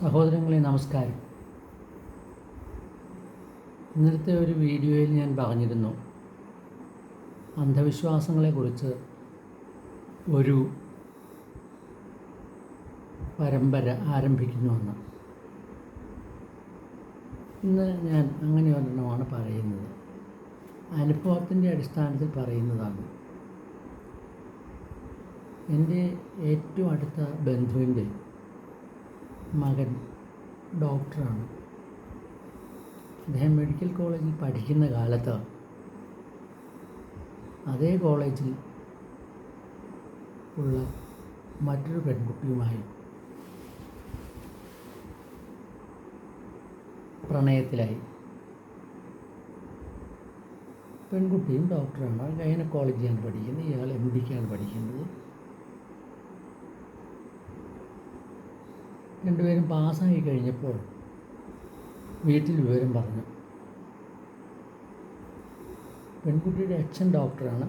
സഹോദരങ്ങളെ നമസ്കാരം. ഇന്നലത്തെ ഒരു വീഡിയോയിൽ ഞാൻ പറഞ്ഞിരുന്നു അന്ധവിശ്വാസങ്ങളെക്കുറിച്ച് ഒരു പരമ്പര ആരംഭിക്കുന്നുവെന്ന്. ഇന്ന് ഞാൻ അങ്ങനെ ഒരെണ്ണമാണ് പറയുന്നത്. അനുഭവത്തിന്റെ അടിസ്ഥാനത്തിൽ പറയുന്നതാണ്. എന്റെ ഏറ്റവും അടുത്ത ബന്ധുവിന്റെ മകൻ ഡോക്ടറാണ്. അദ്ദേഹം മെഡിക്കൽ കോളേജിൽ പഠിക്കുന്ന കാലത്ത് അതേ കോളേജിൽ ഉള്ള മറ്റൊരു പെൺകുട്ടിയുമായി പ്രണയത്തിലായി. പെൺകുട്ടിയും ഡോക്ടറാണ്. ഗൈനക്കോളജിയാണ് പഠിക്കുന്നത്. ഇയാൾ എം ഡിക്കാണ് പഠിക്കുന്നത്. രണ്ടുപേരും പാസ്സായി കഴിഞ്ഞപ്പോൾ വീട്ടിൽ വിവരം പറഞ്ഞു. പെൺകുട്ടിയുടെ അച്ഛൻ ഡോക്ടറാണ്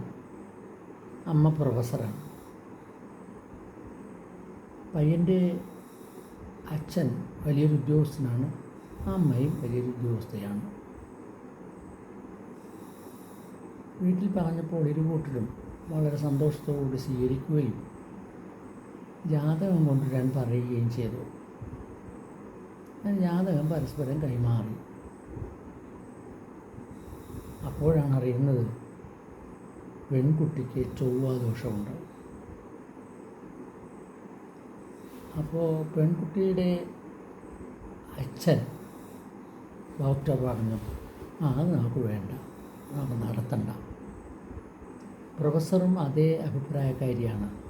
അമ്മ പ്രൊഫസറാണ്. പയ്യന്റെ അച്ഛൻ വലിയൊരു ഉദ്യോഗസ്ഥനാണ് അമ്മയും വലിയൊരു ഉദ്യോഗസ്ഥയാണ്. വീട്ടിൽ പറഞ്ഞപ്പോൾ ഇരുകൂട്ടരും വളരെ സന്തോഷത്തോടുകൂടി സ്വീകരിക്കുകയും ജാതകം കൊണ്ടുവരാൻ പറയുകയും ചെയ്തു. ജാതകം പരസ്പരം കൈമാറി. അപ്പോഴാണ് അറിയുന്നത് പെൺകുട്ടിക്ക് ചൊവ്വാദോഷമുണ്ട്. അപ്പോൾ പെൺകുട്ടിയുടെ അച്ഛൻ ഡോക്ടർ പറഞ്ഞു ആ അത് നമുക്ക് വേണ്ട നമുക്ക് നടത്തണ്ട. പ്രൊഫസറും അതേ അഭിപ്രായക്കാരിയാണ്.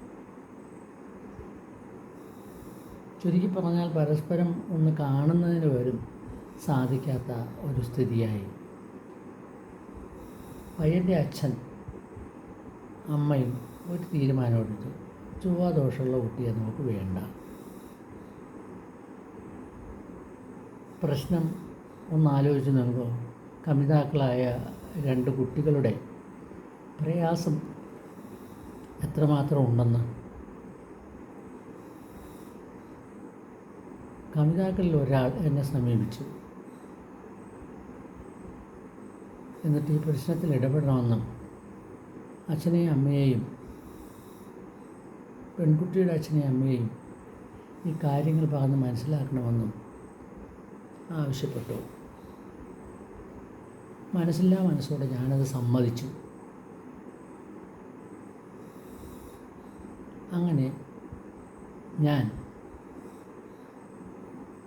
ചുരുക്കി പറഞ്ഞാൽ പരസ്പരം ഒന്ന് കാണുന്നതിന് വരും സാധിക്കാത്ത ഒരു സ്ഥിതിയായി. പയ്യന്റെ അച്ഛൻ അമ്മയും ഒരു തീരുമാനമെടുത്തു. ചൊവ്വാദോഷമുള്ള കുട്ടിയെ നമുക്ക് വേണ്ട. പ്രശ്നം ഒന്ന് ആലോചിച്ച് നോക്കുമ്പോൾ കമിതാക്കളായ രണ്ട് കുട്ടികളുടെ പ്രയാസം എത്രമാത്രം ഉണ്ടെന്ന് കമിതാക്കളിൽ ഒരാൾ എന്നെ സമീപിച്ചു. എന്നിട്ട് ഈ പ്രശ്നത്തിൽ ഇടപെടണമെന്നും അച്ഛനെയും അമ്മയെയും പെൺകുട്ടിയുടെ അച്ഛനെയും അമ്മയെയും ഈ കാര്യങ്ങൾ പറഞ്ഞ് മനസ്സിലാക്കണമെന്നും ആവശ്യപ്പെട്ടു. മനസ്സില്ലാ മനസ്സോടെ ഞാനത് സമ്മതിച്ചു. അങ്ങനെ ഞാൻ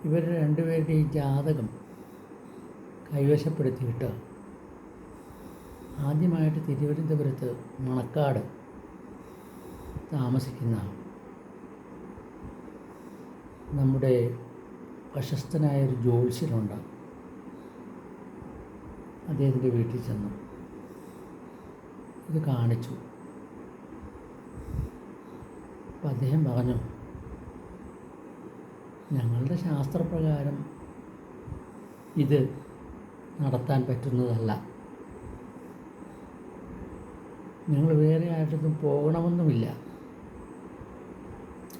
ഇവരുടെ രണ്ടുപേരുടെയും ജാതകം കൈവശപ്പെടുത്തിയിട്ട് ആദ്യമായിട്ട് തിരുവനന്തപുരത്ത് മണക്കാട് താമസിക്കുന്ന നമ്മുടെ പ്രശസ്തനായ ഒരു ജ്യോത്സ്യനുണ്ട്. അദ്ദേഹത്തിന്റെ വീട്ടിൽ ചെന്നു. ഇത് കാണിച്ചു. അപ്പം അദ്ദേഹം പറഞ്ഞു ഞങ്ങളുടെ ശാസ്ത്രപ്രകാരം ഇത് നടത്താൻ പറ്റുന്നതല്ല. നിങ്ങൾ വേറെ ആയിട്ടൊന്നും പോകണമെന്നുമില്ല.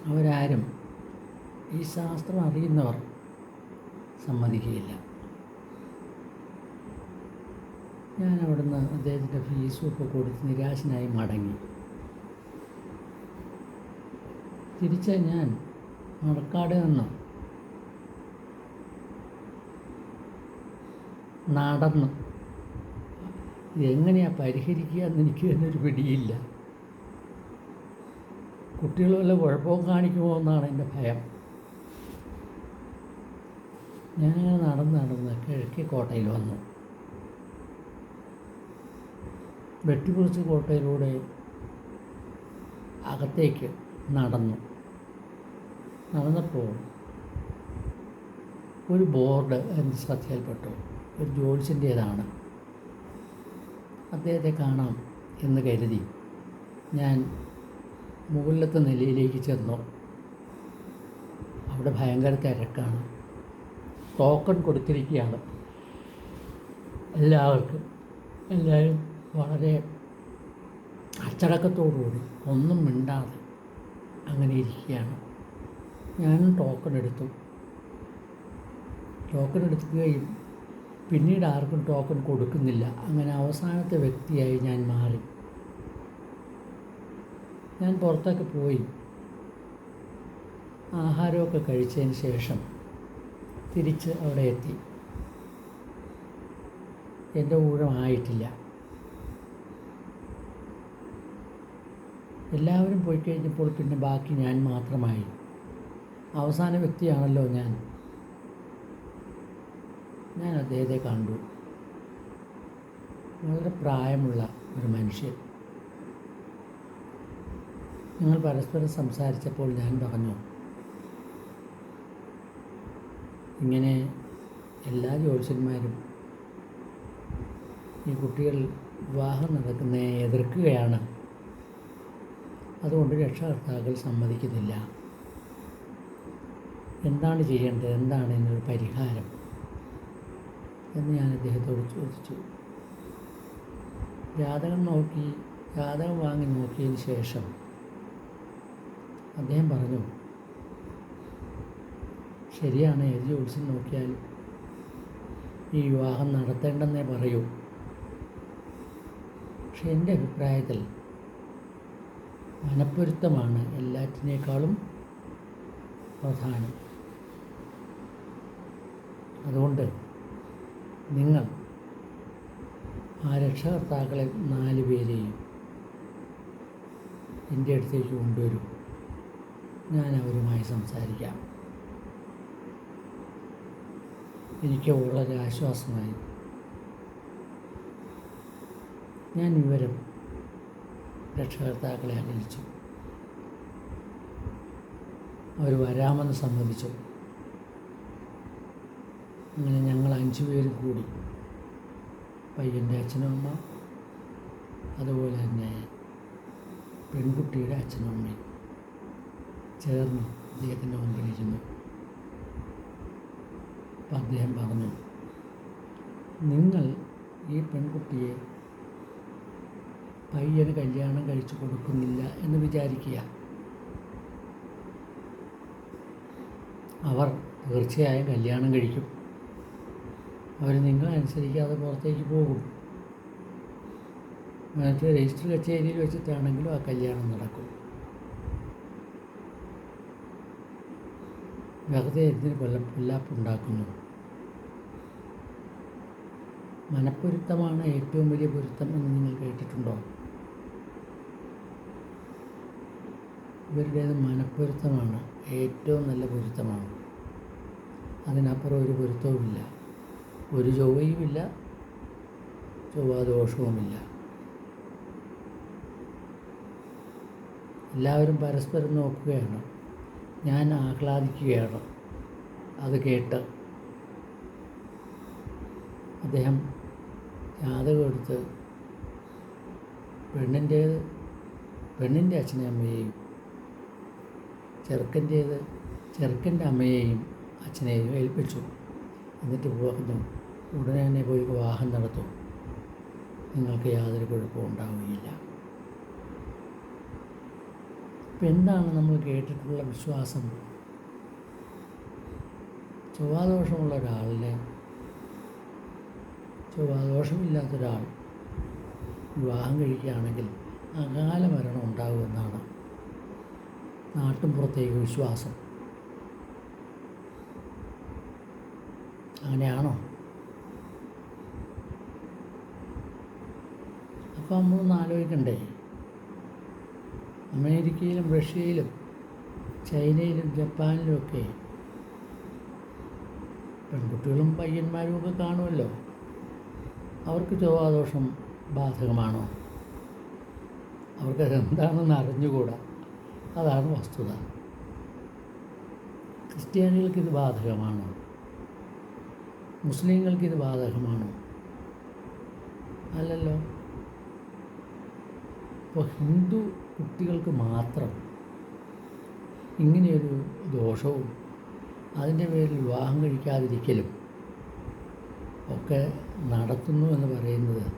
അവരാരും ഈ ശാസ്ത്രം അറിയുന്നവർ സമ്മതിക്കുകയില്ല. ഞാൻ അവിടുന്ന് അദ്ദേഹത്തിന്റെ ഫീസും ഒക്കെ കൊടുത്ത് നിരാശനായി മടങ്ങി. തിരിച്ച ഞാൻ മണക്കാട് നിന്ന്. നടന്നു. എങ്ങനെയാണ് പരിഹരിക്കുക എന്ന് എനിക്ക് തന്നെ ഒരു പിടിയില്ല. കുട്ടികൾ വല്ല കുഴപ്പവും കാണിക്കുമോ എന്നാണ് എന്റെ ഭയം. ഞാൻ നടന്ന് നടന്ന് കിഴക്കി കോട്ടയിൽ വന്നു. വെട്ടിക്കുറിച്ച് കോട്ടയിലൂടെ അകത്തേക്ക് നടന്നു. നടന്നപ്പോൾ ഒരു ബോർഡ് എന്റെ ശ്രദ്ധയിൽപ്പെട്ടു. ഒരു ജോത്സ്യന്റേതാണ്. അദ്ദേഹത്തെ കാണാം എന്ന് കരുതി ഞാൻ മുകളിലത്തെ നിലയിലേക്ക് ചെന്നു. അവിടെ ഭയങ്കര തിരക്കാണ്. ടോക്കൺ കൊടുത്തിരിക്കുകയാണ്. എല്ലാവർക്കും എല്ലാവരും വളരെ അച്ചടക്കത്തോടുകൂടി ഒന്നും മിണ്ടാതെ അങ്ങനെ ഇരിക്കുകയാണ്. ഞാനും ടോക്കൺ എടുത്തു. ടോക്കൺ എടുക്കുകയും പിന്നീട് ആർക്കും ടോക്കൺ കൊടുക്കുന്നില്ല. അങ്ങനെ അവസാനത്തെ വ്യക്തിയായി ഞാൻ മാറി. ഞാൻ പുറത്തൊക്കെ പോയി. ആഹാരമൊക്കെ കഴിച്ചതിന് ശേഷം തിരിച്ച് അവിടെ എത്തി. എന്റെ ഊഴമായിട്ടില്ല എല്ലാവരും പോയി കഴിഞ്ഞപ്പോൾ പിന്നെ ബാക്കി ഞാൻ മാത്രമായി. അവസാന വ്യക്തിയാണല്ലോ ഞാൻ. ഞാൻ അദ്ദേഹത്തെ കണ്ടു. വളരെ പ്രായമുള്ള ഒരു മനുഷ്യൻ. ഞങ്ങൾ പരസ്പരം സംസാരിച്ചപ്പോൾ ഞാൻ പറഞ്ഞു ഇങ്ങനെ എല്ലാ ജ്യോത്സ്യന്മാരും ഈ കുട്ടികൾ വിവാഹം നടക്കുന്നതിനെ എതിർക്കുകയാണ്. അതുകൊണ്ട് രക്ഷകർത്താക്കൾ സമ്മതിക്കുന്നില്ല. എന്താണ് ചെയ്യേണ്ടത്? എന്താണ് എന്നൊരു പരിഹാരം എന്ന് ഞാൻ അദ്ദേഹത്തോട് ചോദിച്ചു. ജാതകം നോക്കി ജാതകം വാങ്ങി നോക്കിയതിന് ശേഷം അദ്ദേഹം പറഞ്ഞു ശരിയാണ് ഏത് ജ്യോത്സ്യം നോക്കിയാൽ ഈ വിവാഹം നടത്തേണ്ടെന്നേ പറയൂ. പക്ഷെ എന്റെ അഭിപ്രായത്തിൽ മനപ്പൊരുത്തമാണ് എല്ലാറ്റിനേക്കാളും പ്രധാനം. അതുകൊണ്ട് നിങ്ങൾ ആ രക്ഷകർത്താക്കളെ നാല് പേരെയും എന്റെ അടുത്തേക്ക് കൊണ്ടുവരൂ. ഞാൻ അവരുമായി സംസാരിക്കാം. എനിക്ക് വളരെ ആശ്വാസമായി. ഞാൻ വിവരം രക്ഷകർത്താക്കളെ അറിയിച്ചു. അവർ വരാമെന്ന് സമ്മതിച്ചു. അങ്ങനെ ഞങ്ങൾ അഞ്ച് പേര് കൂടി. പയ്യന്റെ അച്ഛനും അമ്മ അതുപോലെ തന്നെ പെൺകുട്ടിയുടെ അച്ഛനും അമ്മയും ചേർന്ന് അദ്ദേഹത്തിന്റെ മുമ്പിലിരുന്നു അപ്പം അദ്ദേഹം പറഞ്ഞു നിങ്ങൾ ഈ പെൺകുട്ടിയെ പയ്യന് കല്യാണം കഴിച്ചു കൊടുക്കുന്നില്ല എന്ന് വിചാരിക്കുക. അവർ തീർച്ചയായും കല്യാണം കഴിക്കും. അവർ നിങ്ങളനുസരിക്കാതെ പുറത്തേക്ക് പോകും. മറ്റേ രജിസ്റ്റർ കച്ചേരിയിൽ വെച്ചിട്ടാണെങ്കിലും ആ കല്യാണം നടക്കും. വെറുതെ എന്തിന് കൊല്ല കൊല്ലാപ്പുണ്ടാക്കുന്നു? മനപ്പൊരുത്തമാണ് ഏറ്റവും വലിയ പൊരുത്തം എന്ന് നിങ്ങൾ കേട്ടിട്ടുണ്ടോ? ഇവരുടേത് മനപ്പൊരുത്തമാണ്. ഏറ്റവും നല്ല പൊരുത്തമാണ്. അതിനപ്പുറം ഒരു പൊരുത്തവുമില്ല. ഒരു ചൊവ്വയുമില്ല ചൊവ്വാദോഷവുമില്ല. എല്ലാവരും പരസ്പരം നോക്കുകയാണ്. ഞാൻ ആഹ്ലാദിക്കുകയാണ്. അത് കേട്ട് അദ്ദേഹം ജാതകം എടുത്ത് പെണ്ണിന്റേത് പെണ്ണിന്റെ അച്ഛനെ അമ്മയെയും ചെറുക്കന്റേത് ചെറുക്കന്റെ അമ്മയെയും അച്ഛനെയും ഏൽപ്പിച്ചു. എന്നിട്ട് പറഞ്ഞു ഉടനെ തന്നെ പോയി വിവാഹം നടത്തും. നിങ്ങൾക്ക് യാതൊരു കുഴപ്പവും ഉണ്ടാവുകയില്ല. ഇപ്പം എന്താണ് നമ്മൾ കേട്ടിട്ടുള്ള വിശ്വാസം? ചൊവ്വാദോഷമുള്ള ഒരാളിനെ ചൊവ്വാദോഷമില്ലാത്ത ഒരാൾ വിവാഹം കഴിക്കുകയാണെങ്കിൽ അകാല മരണം ഉണ്ടാകുമെന്നാണ് നാട്ടും പുറത്തേക്ക് വിശ്വാസം. അങ്ങനെയാണോ? അപ്പോൾ നമ്മളൊന്ന് ആലോചിക്കണ്ടേ അമേരിക്കയിലും റഷ്യയിലും ചൈനയിലും ജപ്പാനിലും ഒക്കെ പെൺകുട്ടികളും പയ്യന്മാരും ഒക്കെ കാണുമല്ലോ അവർക്ക് ചൊവ്വാദോഷം ബാധകമാണോ? അവർക്ക് എന്താണെന്ന് അറിഞ്ഞുകൂടാ? അതാണ് വസ്തുത. ക്രിസ്ത്യാനികൾക്ക് ഇത് ബാധകമാണോ? മുസ്ലിങ്ങൾക്ക് ഇത് ബാധകമാണോ? അല്ലല്ലോ. ഇപ്പോൾ ഹിന്ദു കുട്ടികൾക്ക് മാത്രം ഇങ്ങനെയൊരു ദോഷവും അതിന്റെ പേരിൽ വിവാഹം കഴിക്കാതിരിക്കലും ഒക്കെ നടത്തുന്നു എന്ന് പറയുന്നത്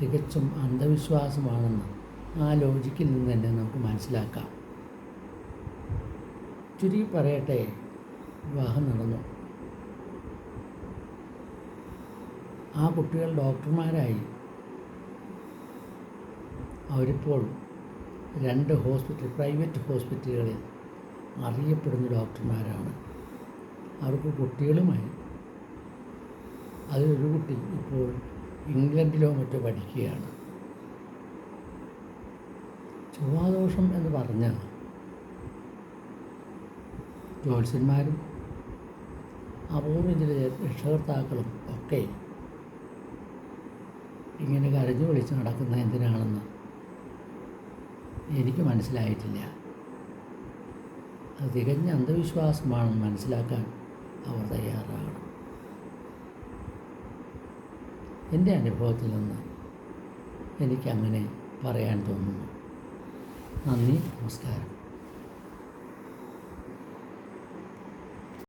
തികച്ചും അന്ധവിശ്വാസമാണെന്ന് ആ ലോജിക്കിൽ നിന്ന് തന്നെ നമുക്ക് മനസ്സിലാക്കാം. ചുരുക്കി പറയട്ടെ വിവാഹം നടന്നു. ആ കുട്ടികൾ ഡോക്ടർമാരായി. അവരിപ്പോൾ രണ്ട് ഹോസ്പിറ്റൽ പ്രൈവറ്റ് ഹോസ്പിറ്റലുകളിൽ അറിയപ്പെടുന്ന ഡോക്ടർമാരാണ്. അവർക്ക് കുട്ടികളുമായി അതിലൊരു കുട്ടി ഇപ്പോൾ ഇംഗ്ലണ്ടിലോ മറ്റോ പഠിക്കുകയാണ്. ചൊവ്വാദോഷം എന്ന് പറഞ്ഞാൽ ജ്യോത്സ്യന്മാരും അപൂർവ ചില രക്ഷകർത്താക്കളും ഒക്കെ ഇങ്ങനെ കരഞ്ഞു വിളിച്ച് നടക്കുന്ന എന്തിനാണെന്ന് എനിക്ക് മനസ്സിലായിട്ടില്ല. അത് തികഞ്ഞ അന്ധവിശ്വാസമാണെന്ന് മനസ്സിലാക്കാൻ അവർ തയ്യാറാകണം. എന്റെ അനുഭവത്തിൽ നിന്ന് എനിക്കങ്ങനെ പറയാൻ തോന്നുന്നു. നന്ദി നമസ്കാരം.